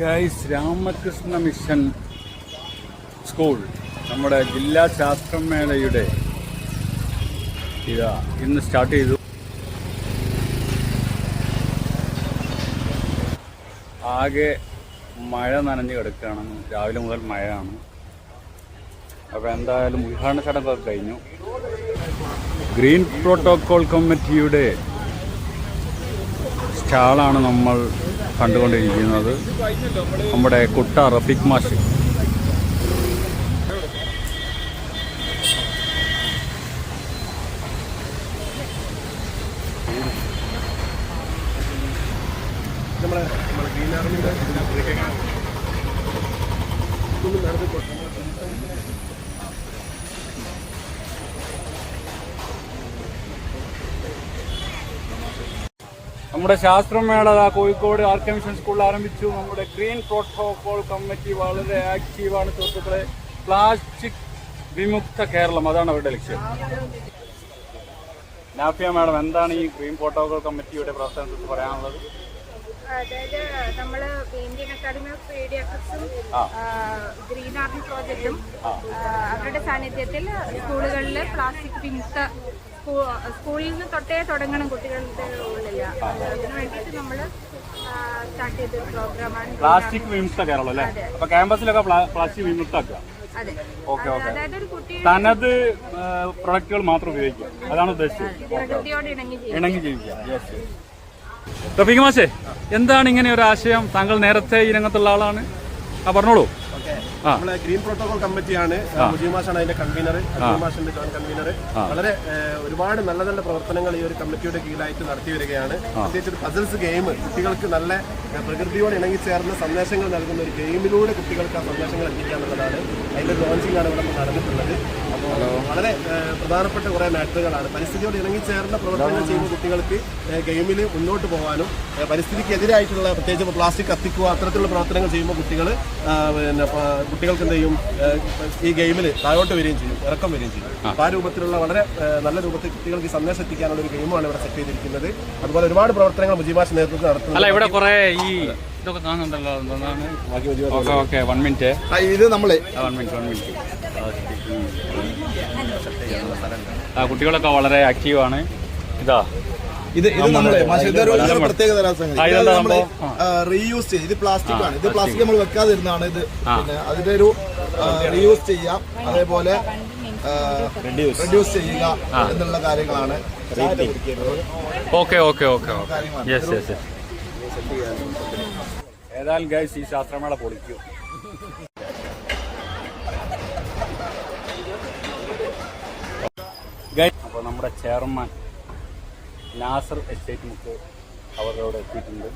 Guys Ramakrishna mission school നമ്മുടെ ജില്ലാ ശാസ്ത്രമേളയുടെ ഇതാ ഇന്ന് സ്റ്റാർട്ട് ചെയ്തു. ആകെ മഴ നനഞ്ഞു കിടക്കുകയാണ്. രാവിലെ മുതൽ മഴയാണ്. അപ്പോൾ എന്തായാലും ഉദ്ഘാടന ചടങ്ങൊക്കെ കഴിഞ്ഞു. ഗ്രീൻ പ്രോട്ടോകോൾ കമ്മിറ്റിയുടെ സ്റ്റാളാണ് നമ്മൾ കണ്ടുകൊണ്ടിരിക്കുന്നത്. നമ്മുടെ കുട്ട റഫീഖ് മാഷ്. നമ്മളെ നമ്മളെ ഗ്രീൻ ആർമിയുടെ ഇതൊന്നും നമ്മുടെ ശാസ്ത്രമേള കോഴിക്കോട് ആർ മിഷൻ സ്കൂളിൽ ആരംഭിച്ചു. നമ്മുടെ ഗ്രീൻ പ്രോട്ടോകോൾ കമ്മിറ്റി വളരെ ആക്റ്റീവാണ് സുഹൃത്തുക്കളെ. പ്ലാസ്റ്റിക് വിമുക്ത കേരളം അതാണ് അവരുടെ ലക്ഷ്യം. നാഫിയ മാഡം എന്താണ് ഈ ഗ്രീൻ പ്രോട്ടോകോൾ കമ്മിറ്റിയുടെ പ്രവർത്തനത്തിൽ പറയാനുള്ളത്? അതായത് നമ്മൾ Indian academy of ah. Green army പ്രോജക്റ്റും അവരുടെ സാന്നിധ്യത്തിൽ സ്കൂളുകളിൽ പ്ലാസ്റ്റിക് വിമുക്ത സ്കൂളിൽ നിന്ന് തൊട്ടേ തുടങ്ങണം കുട്ടികളുടെ ഉള്ളിൽ അതിനു വേണ്ടിയിട്ട് നമ്മൾ സ്റ്റാർട്ട് ചെയ്ത പ്രോഗ്രാമാണ് പ്ലാസ്റ്റിക് വിമുക്ത കേരളം അല്ലേ അപ്പൊ ക്യാമ്പസിലൊക്കെ പ്ലാ- പ്ലാസ്റ്റിക് വിമുക്താക്കുക ഓക്കെ ഓക്കെ. തനത് പ്രൊഡക്റ്റുകൾ മാത്രം ഉപയോഗിക്കുക. അതാണ് ഉദ്ദേശിച്ചത്. ഇണങ്ങി ജീവിക്കുക. റഫീഖ് മാഷേ എന്താണ് ഇങ്ങനെ ഒരു ആശയം? താങ്കൾ നേരത്തെ ഈ രംഗത്തുള്ള ആളാണ്. ആ പറഞ്ഞോളൂ. നമ്മളെ ഗ്രീൻ പ്രോട്ടോകോൾ കമ്മിറ്റിയാണ് മുജീമാഷാണ് അതിന്റെ കൺവീനർ മുജീമാഷിന്റെ മാഷിന്റെ ജോയിന്റ് കൺവീനർ വളരെ ഒരുപാട് നല്ല നല്ല പ്രവർത്തനങ്ങൾ ഈ ഒരു കമ്മിറ്റിയുടെ കീഴിലായിട്ട് നടത്തി വരികയാണ്. പ്രത്യേകിച്ച് ഒരു പസിൽസ് ഗെയിം കുട്ടികൾക്ക് നല്ല പ്രകൃതിയോട് ഇണങ്ങി ചേർന്ന സന്ദേശങ്ങൾ നൽകുന്ന ഒരു ഗെയിമിലൂടെ കുട്ടികൾക്ക് ആ സന്ദേശങ്ങൾ എത്തിക്കുക എന്നുള്ളതാണ് അതിന്റെ ലോഞ്ചിങ് ആണ് ഇവിടെ നടന്നിട്ടുള്ളത്. അപ്പോൾ വളരെ പ്രധാനപ്പെട്ട കുറെ മാറ്ററുകളാണ്. പരിസ്ഥിതിയോട് ഇണങ്ങിച്ചേർന്ന പ്രവർത്തനങ്ങൾ ചെയ്യുന്ന കുട്ടികൾക്ക് ഗെയിമിൽ മുന്നോട്ട് പോകാനും പരിസ്ഥിതിക്ക് എതിരായിട്ടുള്ള പ്രത്യേകിച്ച് പ്ലാസ്റ്റിക് കത്തിക്കുക അത്തരത്തിലുള്ള പ്രവർത്തനങ്ങൾ ചെയ്യുമ്പോൾ കുട്ടികൾ പിന്നെ കുട്ടികൾക്ക് എന്ത് ചെയ്യും? ഈ ഗെയിമിൽ താഴോട്ട് വരികയും ചെയ്യും ഇറക്കം വരികയും ചെയ്യും. അപ്പോൾ ആ രൂപത്തിലുള്ള വളരെ നല്ല രൂപത്തിൽ കുട്ടികൾക്ക് സന്ദേശം എത്തിക്കാനുള്ള ഒരു ഗെയിമാണ് ഇവിടെ സെറ്റ് ചെയ്തിരിക്കുന്നത്. അതുപോലെ ഒരുപാട് പ്രവർത്തനങ്ങൾ മുജീബാഷ് നേതൃത്വത്തിൽ നടത്തുന്നത് അല്ല ഇവിടെ കുറെ ഈ ഇതൊക്കെ കാണുന്നുണ്ടല്ലോ എന്താണ്? ഓക്കെ ഓക്കെ വൺ മിനിറ്റ് ഇത് നമ്മളെ. വൺ മിനിറ്റ് വൺ മിനിറ്റ് ആ കുട്ടികളൊക്കെ വളരെ ആക്റ്റീവാണ് ഇതാ. ഇത് ഇത് നമ്മളെ ഇതൊരു പ്രത്യേക തരം സംഭവം? റീയൂസ് ചെയ്ത് ഇത് പ്ലാസ്റ്റിക് ആണ്. ഇത് പ്ലാസ്റ്റിക് നമ്മൾ വെക്കാതിരുന്നതാണ് ഇത്. പിന്നെ അതിന്റെ ഒരു റീയൂസ് ചെയ്യാം. അതേപോലെ റെഡ്യൂസ് ചെയ്യുക എന്നുള്ള കാര്യങ്ങളാണ്. Okay okay okay okay yes yes ഏതായാലും ഗൈസ് ഈ ശാസ്ത്രമേള പൊളിക്കൂ. ഗൈസ് അപ്പോൾ നമ്മുടെ ചെയർമാൻ നാസർ എസ്റ്റേറ്റ് മുക്ക് അവരോട് എത്തിയിട്ടുണ്ട്.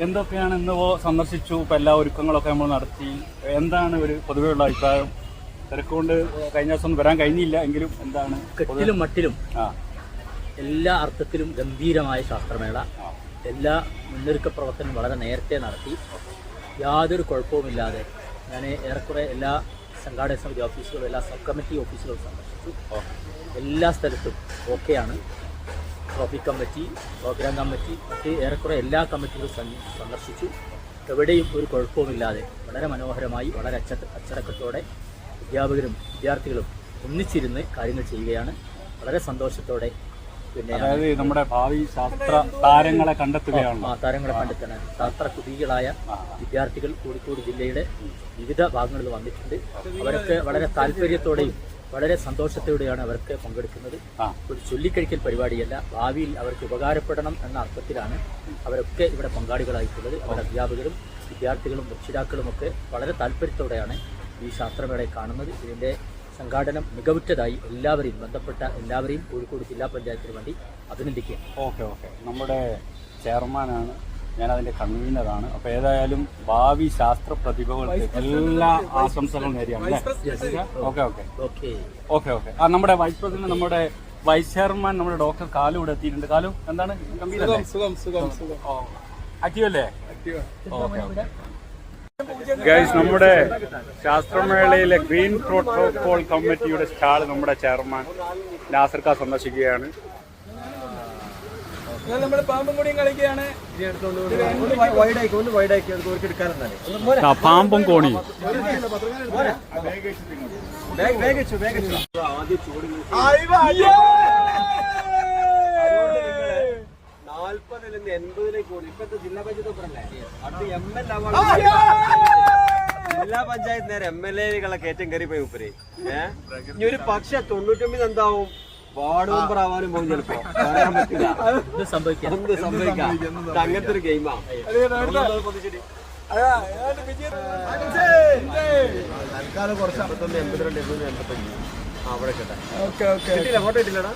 എന്തൊക്കെയാണ് ഇന്ന് സന്ദർശിച്ചു? ഇപ്പം എല്ലാ ഒരുക്കങ്ങളൊക്കെ നമ്മൾ നടത്തി. എന്താണ് ഒരു പൊതുവെയുള്ള അഭിപ്രായം? തിരക്കുകൊണ്ട് കഴിഞ്ഞ ദിവസം വരാൻ കഴിഞ്ഞില്ല എങ്കിലും എന്താണ്? കെട്ടിലും മട്ടിലും ആ. എല്ലാ അർത്ഥത്തിലും ഗംഭീരമായ ശാസ്ത്രമേള. എല്ലാ മുന്നൊരുക്ക പ്രവർത്തനം വളരെ നേരത്തെ നടത്തി. യാതൊരു കുഴപ്പവുമില്ലാതെ ഞാൻ ഏറെക്കുറെ എല്ലാ സംഘാടക സമിതി ഓഫീസുകളും എല്ലാ സബ് കമ്മിറ്റി ഓഫീസുകളും സന്ദർശിച്ചു. എല്ലാ സ്ഥലത്തും ഓക്കെയാണ് ട്രോഫി കമ്മിറ്റി പ്രോഗ്രാം കമ്മിറ്റി മറ്റ് ഏറെക്കുറെ എല്ലാ കമ്മിറ്റികളും സന്ദ- സന്ദർശിച്ചു. എവിടെയും ഒരു കുഴപ്പവുമില്ലാതെ വളരെ മനോഹരമായി വളരെ അച്ച അച്ചടക്കത്തോടെ അധ്യാപകരും വിദ്യാർത്ഥികളും ഒന്നിച്ചിരുന്ന് കാര്യങ്ങൾ ചെയ്യുകയാണ്. വളരെ സന്തോഷത്തോടെ പിന്നെ അതായത് നമ്മുടെ ഭാവി ശാസ്ത്ര താരങ്ങളെ കണ്ടെത്തുകയാണ് ആ താരങ്ങളെ കണ്ടെത്തണം ശാസ്ത്ര കുതികളായ വിദ്യാർത്ഥികൾ കോഴിക്കോട് ജില്ലയുടെ വിവിധ ഭാഗങ്ങളിൽ വന്നിട്ടുണ്ട്. അവരൊക്കെ വളരെ താല്പര്യത്തോടെയും വളരെ സന്തോഷത്തോടെയാണ് അവർക്ക് പങ്കെടുക്കുന്നത്. ഒരു ചൊല്ലിക്കഴിക്കൽ പരിപാടിയല്ല ഭാവിയിൽ അവർക്ക് ഉപകാരപ്പെടണം എന്ന അർത്ഥത്തിലാണ് അവരൊക്കെ ഇവിടെ പങ്കാളികളായിട്ടുള്ളത്. അവരുടെ അധ്യാപകരും വിദ്യാർത്ഥികളും രക്ഷിതാക്കളും ഒക്കെ വളരെ താല്പര്യത്തോടെയാണ് ഈ ശാസ്ത്രമേളയെ കാണുന്നത്. ഇതിന്റെ സംഘാടനം മികവുറ്റതായി എല്ലാവരെയും ബന്ധപ്പെട്ട എല്ലാവരെയും കോഴിക്കോട് ജില്ലാ പഞ്ചായത്തിന് വേണ്ടി അഭിനന്ദിക്കുക ഓക്കെ ഓക്കെ. നമ്മുടെ ചെയർമാനാണ് ഞാൻ അതിന്റെ കൺവീനറാണ്. അപ്പൊ ഏതായാലും ഭാവി ശാസ്ത്ര പ്രതിഭകൾക്ക് എല്ലാ ആശംസകളും നേരിയാണ് okay okay okay okay okay ആ നമ്മുടെ വൈസ് പ്രസിഡന്റ് നമ്മുടെ വൈസ് ചെയർമാൻ നമ്മുടെ ഡോക്ടർ കാലു ഇവിടെ എത്തിയിട്ടുണ്ട്. കാലു എന്താണ്? ആക്റ്റീവ് അല്ലേ? ഗൈസ് നമ്മുടെ ശാസ്ത്രമേളയിലെ ഗ്രീൻ പ്രോട്ടോകോൾ കമ്മിറ്റിയുടെ സ്റ്റാൾ നമ്മുടെ ചെയർമാൻ നാസർക്ക സന്ദർശിക്കുകയാണ്. നമ്മൾ പാമ്പും കൂടിയും കളിക്കുകയാണ്. പാമ്പും കോണി നാൽപ്പതിൽ നിന്ന് എൺപതിലേക്ക് കൂടി ഇപ്പത്തെ ജില്ലാ പഞ്ചായത്ത് ഒപ്പറല്ലേ അടുത്ത് എം എൽ ജില്ലാ പഞ്ചായത്ത് നേരെ എം എൽ എകളെ കയറ്റം കയറി പോയി ഉപ്പര്. ഏഹ് ഇനി ഒരു പക്ഷെ തൊണ്ണൂറ്റൊമ്പത് എന്താവും? വാർഡ് മെമ്പർ ആവാനും പോകും ചിലപ്പോ. പറയാൻ പറ്റില്ല. എന്ത് സംഭവിക്കാം? എന്ത് സംഭവിക്കാം? ഇത് അങ്ങനത്തെ ഒരു ഗെയിമാ തൽക്കാലം കുറച്ച് എൺപത്തിരണ്ട് എൺപത്തഞ്ച് അവിടെ കേട്ടാ ഫോട്ടോ കിട്ടില്ലടാ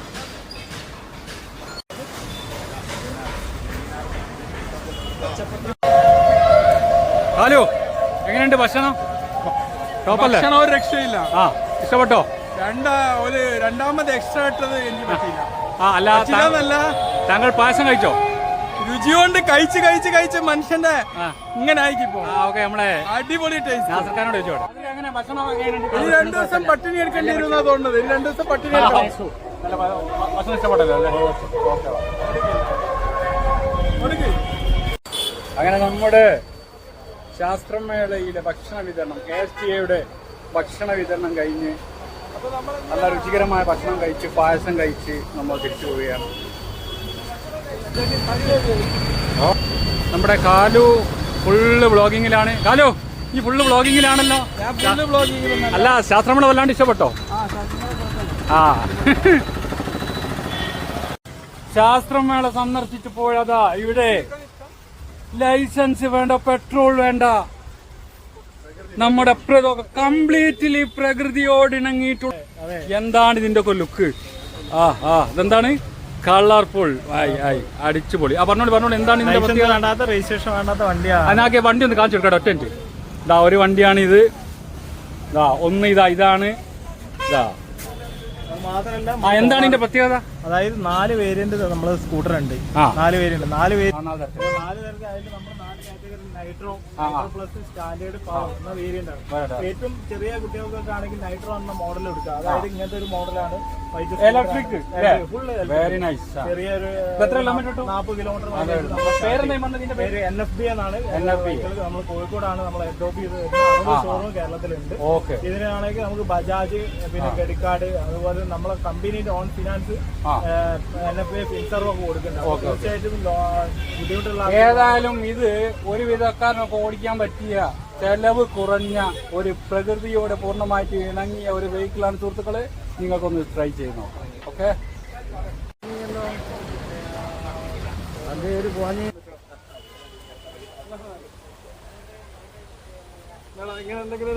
ഹലോ എങ്ങനെയുണ്ട് ഭക്ഷണം? ഭക്ഷണം ഒരു രക്ഷയില്ല ആ ഇഷ്ടപ്പെട്ടോ? രണ്ടാ ഒരു രണ്ടാമത് എക്സ്ട്രാ ഇട്ടത് എനിക്ക് പറ്റിയില്ല. ആ അല്ല താ- പറ്റില്ലെന്നല്ല താങ്കൾ പായസം കഴിച്ചോ? രുചി കൊണ്ട് കഴിച്ച് കഴിച്ച് കഴിച്ച് മനുഷ്യന്റെ ആ. ഇങ്ങനെ ആയിക്കിപ്പോ. ആ ഓക്കെ നമ്മളെ അടിപൊളി ടേസ്റ്റ് നാസർക്കാരോട് ചോദിച്ചോട്ടെ ഇനി രണ്ടു ദിവസം പട്ടിണി എടുക്കേണ്ടി വരുന്ന തോന്നുന്നത്. ഇനി രണ്ടു ദിവസം പട്ടിണി എടുക്കണം. കൊടുക്ക്. അങ്ങനെ നമ്മുടെ ശാസ്ത്രമേളയിലെ ഭക്ഷണ വിതരണം കെ എസ് ടി എയുടെ ഭക്ഷണ വിതരണം കഴിഞ്ഞ് നല്ല രുചികരമായ ഭക്ഷണം കഴിച്ച് പായസം കഴിച്ച് നമ്മൾ തിരിച്ചു പോവുകയാണ്. നമ്മുടെ കാലു ഫുള്ള് വ്ളോഗിങ്ങിലാണ്. കാലു ഈ ഫുള്ള് വ്ളോഗിങ്ങിലാണല്ലോ? അല്ല ശാസ്ത്രമേള വല്ലാണ്ട് ഇഷ്ടപ്പെട്ടോ? ആ. ശാസ്ത്രമേള സന്ദർശിച്ചു പോയതാ ഇവിടെ. ലൈസൻസ് വേണ്ട പെട്രോൾ വേണ്ട. നമ്മുടെ കംപ്ലീറ്റ്ലി പ്രകൃതിയോട് ഇണങ്ങിയിട്ടുള്ള എന്താണ് ഇതിന്റെ ഒക്കെ ലുക്ക്? ആ ആ ഇതെന്താണ്? കളർഫുൾ. ആയി ആയി. അടിച്ചുപൊളി. ആ പറഞ്ഞോളൂ പറഞ്ഞോളൂ എന്താണ് ഇതിന്റെ പ്രത്യേകത? രജിസ്ട്രേഷൻ വേണ്ടാത്ത വണ്ടിയാണ് അതിനാക്കി വണ്ടി ഒന്ന് കാണിച്ചു കൊടുക്കട്ടെ ഒറ്റ. ഇതാ ഒരു വണ്ടിയാണ് ഇത്. ഇതാ ഒന്ന് ഇതാ ഇതാണ്. ഇതാ ആ എന്താണ് ഇതിന്റെ പ്രത്യേകത? അതായത് നാല് വേരിയന്റ് നമ്മൾ സ്കൂട്ടർ ഉണ്ട്. നാല് വേരിയന്റ് നാല് വേരിയന്റ്. നാല് തരത്തിൽ അതിൽ നമ്മൾ നാല് category nitro. Nitro plus standard power എന്ന വേരിയന്റ് ആണ്. ഏറ്റവും ചെറിയ കുട്ടികൾക്കൊക്കെ ആണെങ്കിൽ നൈട്രോ എന്ന മോഡൽ എടുക്കുക അതായത് ഇങ്ങനത്തെ ഒരു മോഡലാണ് ഇലക്ട്രിക് ഫുൾ വെരി നൈസ് ചെറിയൊരു എത്ര കിലോമീറ്റർ? നാൽപ്പത് കിലോമീറ്റർ പേര് എൻ എഫ് പേര് എന്നാണ്. എൻ എഫ് ബി നമ്മൾ കോഴിക്കോടാണ് നമ്മൾ അഡോപ്പ് ചെയ്ത് ഷോറൂം കേരളത്തിലുണ്ട്. ഇതിനാണെങ്കിൽ നമുക്ക് ബജാജ് പിന്നെ ക്രെഡിറ്റ് കാർഡ് അതുപോലെ നമ്മളെ കമ്പനീന്റെ on finance. N F I ഫിൻസറും ഒക്കെ കൊടുക്കുന്നുണ്ട്. തീർച്ചയായിട്ടും ബുദ്ധിമുട്ടുള്ള ഏതായാലും ഇത് ഒരു വിധക്കാരനൊക്കെ ഓടിക്കാൻ പറ്റിയ ചെലവ് കുറഞ്ഞ ഒരു പ്രകൃതിയോടെ പൂർണമായിട്ട് ഇണങ്ങിയ ഒരു വെഹിക്കിളാണ് സുഹൃത്തുക്കളെ നിങ്ങൾക്കൊന്ന് ട്രൈ ചെയ്ത് നോക്കാം. ഓക്കെ അങ്ങനെ എന്തെങ്കിലും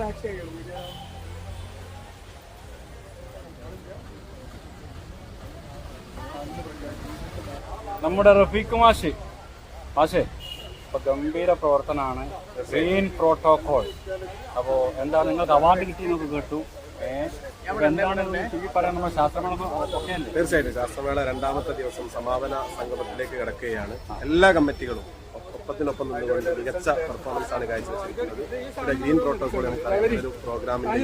നമ്മുടെ റഫീഖ് മാഷ് മാഷേ ഇപ്പൊ ഗംഭീര പ്രവർത്തനമാണ്. ഗ്രീൻ പ്രോട്ടോകോൾ അപ്പോൾ എന്താ നിങ്ങൾക്ക് അവാർഡ് കിട്ടിയെന്നൊക്കെ കേട്ടു. തീർച്ചയായിട്ടും. ശാസ്ത്രമേള രണ്ടാമത്തെ ദിവസം സമാപന സംഗമത്തിലേക്ക് കിടക്കുകയാണ്. എല്ലാ കമ്മിറ്റികളും ഒപ്പത്തിനൊപ്പം നിന്നുകൊണ്ട് മികച്ച പെർഫോമൻസ് ആണ് കാഴ്ചവെച്ചിരിക്കുന്നത് ഇവിടെ ഗ്രീൻ പ്രോട്ടോകോൾ എന്ന് പറയുന്ന ഒരു പ്രോഗ്രാമിൽ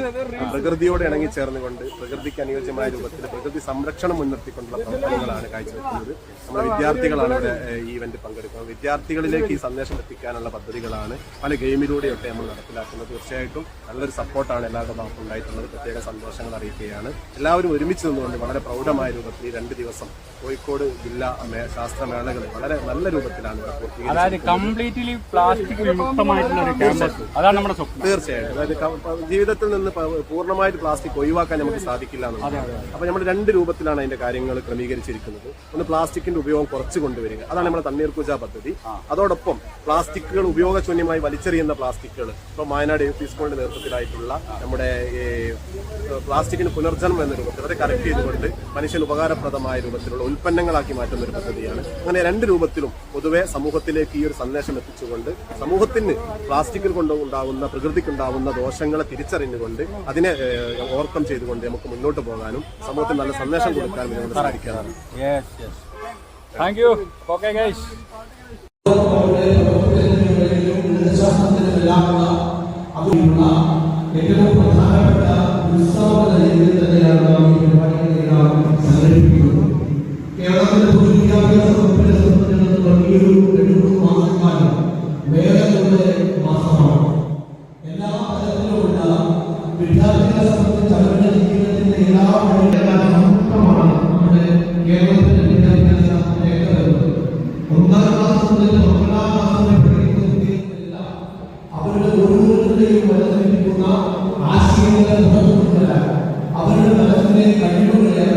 പ്രകൃതിയോട് ഇണങ്ങിച്ചേർന്നുകൊണ്ട് പ്രകൃതിക്ക് അനുയോജ്യമായ രൂപത്തിൽ പ്രകൃതി സംരക്ഷണം മുൻനിർത്തിക്കൊണ്ടുള്ള പ്രവർത്തനങ്ങളാണ് കാഴ്ചവെക്കുന്നത് നമ്മുടെ വിദ്യാർത്ഥികളാണ് ഇവിടെ ഈ ഇവന്റ് പങ്കെടുക്കുന്നത്. വിദ്യാർത്ഥികളിലേക്ക് ഈ സന്ദേശം എത്തിക്കാനുള്ള പദ്ധതികളാണ് പല ഗെയിമിലൂടെയൊക്കെ നമ്മൾ നടപ്പിലാക്കുന്നത്. തീർച്ചയായിട്ടും നല്ലൊരു സപ്പോർട്ടാണ് എല്ലാവരുടെ ഭാഗത്തും ഉണ്ടായിട്ടുള്ളത്. പ്രത്യേക സന്തോഷങ്ങൾ അറിയിക്കുകയാണ്. എല്ലാവരും ഒരുമിച്ച് നിന്നുകൊണ്ട് വളരെ പ്രൗഢമായ രൂപത്തിൽ രണ്ട് ദിവസം കോഴിക്കോട് ജില്ലാ ശാസ്ത്രമേളകൾ വളരെ നല്ല രൂപത്തിലാണ് പൂർത്തീകരിച്ചത് കംപ്ലീറ്റ്ലി പ്ലാസ്റ്റിക് വിമുക്തമായിട്ടുള്ള ഒരു ക്യാമ്പസ്. അതാണ് നമ്മുടെ സ്വപ്നം. തീർച്ചയായിട്ടും അതായത് ജീവിതത്തിൽ നിന്ന് പൂർണമായിട്ട് പ്ലാസ്റ്റിക് ഒഴിവാക്കാൻ നമുക്ക് സാധിക്കില്ല എന്നുള്ളത്. അപ്പൊ നമ്മൾ രണ്ട് രൂപത്തിലാണ് അതിന്റെ കാര്യങ്ങൾ ക്രമീകരിച്ചിരിക്കുന്നത്. ഒന്ന് പ്ലാസ്റ്റിക്കിന്റെ ഉപയോഗം കുറച്ച് കൊണ്ടുവരിക. അതാണ് നമ്മുടെ തണ്ണീർക്കുജ പദ്ധതി. അതോടൊപ്പം പ്ലാസ്റ്റിക്കുകൾ ഉപയോഗശൂന്യമായി വലിച്ചെറിയുന്ന പ്ലാസ്റ്റിക്കുകൾ. ഇപ്പൊ വയനാട് യു പി സ്കൂളിന്റെ നേതൃത്വത്തിലായിട്ടുള്ള നമ്മുടെ ഈ പ്ലാസ്റ്റിക്കിന് പുനർജന്മം എന്ന രൂപത്തിൽ അത് കറക്റ്റ് ചെയ്തുകൊണ്ട് മനുഷ്യന് ഉപകാരപ്രദമായ രൂപത്തിലുള്ള ഉൽപ്പന്നങ്ങളാക്കി മാറ്റുന്ന ഒരു പദ്ധതിയാണ്. അങ്ങനെ രണ്ട് രൂപത്തിലും പൊതുവെ സമൂഹത്തിലേക്ക് ഈ ഒരു സന്ദേശം എത്തിച്ചുകൊണ്ട് സമൂഹത്തിന് പ്ലാസ്റ്റിക്കിൽ കൊണ്ട് ഉണ്ടാകുന്ന പ്രകൃതിക്ക് ഉണ്ടാകുന്ന ദോഷങ്ങളെ തിരിച്ചറിഞ്ഞുകൊണ്ട് അതിനെ ഓവർകം ചെയ്തുകൊണ്ട് നമുക്ക് മുന്നോട്ട് പോകാനും സമൂഹത്തിന് നല്ല സന്ദേശം കൊടുക്കാനും ഞങ്ങൾ yes thank you okay guys ഏറ്റവും പ്രധാനപ്പെട്ട ഉത്സവം ஆசிரியர்கள் அவர்கள் வளர்ந்த கல்லூரிகளை